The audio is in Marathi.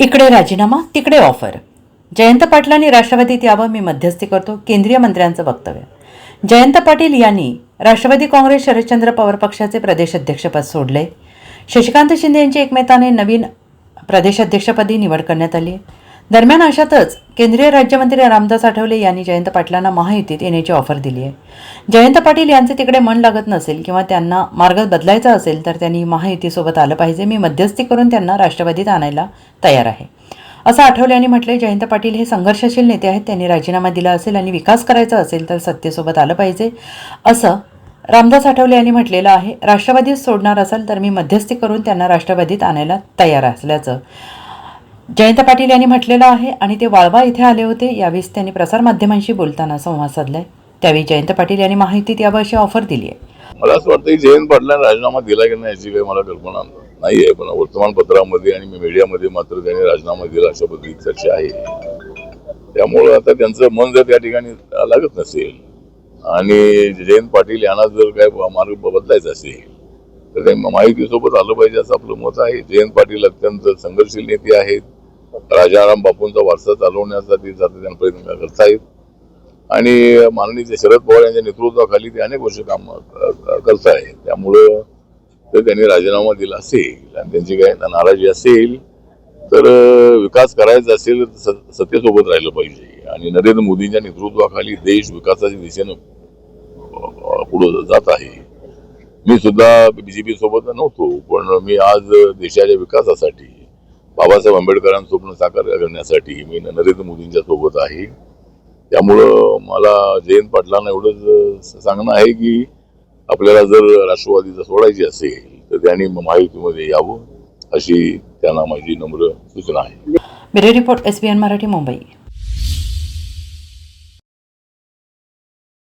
इकडे राजीनामा तिकडे ऑफर जयंत पाटलांनी राष्ट्रवादीत यावं मी मध्यस्थी करतो केंद्रीय मंत्र्यांचं वक्तव्य. जयंत पाटील यांनी राष्ट्रवादी काँग्रेस शरदचंद्र पवार पक्षाचे प्रदेशाध्यक्षपद सोडले. शशिकांत शिंदे यांची एकमेताने नवीन प्रदेशाध्यक्षपदी निवड करण्यात आली. दरम्यान अशातच केंद्रीय राज्यमंत्री रामदास आठवले यांनी जयंत पाटलांना महायुतीत येण्याची ऑफर दिली आहे. जयंत पाटील यांचे तिकडे मन लागत नसेल किंवा त्यांना मार्ग बदलायचा असेल तर त्यांनी महायुतीसोबत आलं पाहिजे. मी मध्यस्थी करून त्यांना राष्ट्रवादीत आणायला तयार आहे. असं आठवले यांनी म्हटले जयंत पाटील हे संघर्षशील नेते आहेत. त्यांनी राजीनामा दिला असेल आणि विकास करायचा असेल तर सत्तेसोबत आलं पाहिजे. असं रामदास आठवले यांनी म्हटलेलं आहे. राष्ट्रवादीत सोडणार असाल तर मी मध्यस्थी करून त्यांना राष्ट्रवादीत आणायला तयार असल्याचं जयंत पाटील यांनी म्हटलेलं आहे आणि ते वाळवा इथे आले होते यावेळेस त्यांनी प्रसारमाध्यमांशी बोलताना संवाद साधलाय. त्यावेळी जयंत पाटील यांनी माहिती यावं अशी ऑफर दिली आहे. मला असं वाटतं की जयंत पाटलांनी राजीनामा दिला की नाही याची काही मला कल्पना नाही आहे पण वर्तमानपत्रामध्ये आणि मीडियामध्ये मात्र त्यांनी राजीनामा दिला अशा पद्धतीची चर्चा आहे. त्यामुळं आता त्यांचं मन जर त्या ठिकाणी लागत नसेल आणि जयंत पाटील यांना जर काय मार्ग बदलायचा असेल तर ते माहितीसोबत आलं पाहिजे असं आपलं मत आहे. जयंत पाटील अत्यंत संघर्षशील नेते आहेत. राजाराम बापूंचा वारसा चालवण्यासाठी सातत्याने प्रयत्न करतायत आणि माननीय शरद पवार यांच्या नेतृत्वाखाली ते अनेक वर्ष काम करत आहेत त्यामुळं जर त्यांनी राजीनामा दिला असेल आणि त्यांची काही नाराजी असेल तर विकास करायचा असेल तर सत्तेसोबत राहिलं पाहिजे. आणि नरेंद्र मोदींच्या नेतृत्वाखाली देश विकासाच्या दिशेनं पुढं जात आहे. मी सुद्धा बीजेपी सोबत नव्हतो पण मी आज देशाच्या विकासासाठी बाबासाहेब आंबेडकरांचं स्वप्न साकार करण्यासाठी मी नरेंद्र मोदींच्या सोबत आहे. त्यामुळं मला जयंत पाटलांना एवढंच सांगणं आहे की आपल्याला जर राष्ट्रवादीचं सोडायची असेल तर त्यांनी महायुतीमध्ये यावं अशी त्यांना माझी नम्र सूचना आहे. Bureau report S B N Marathi Mumbai.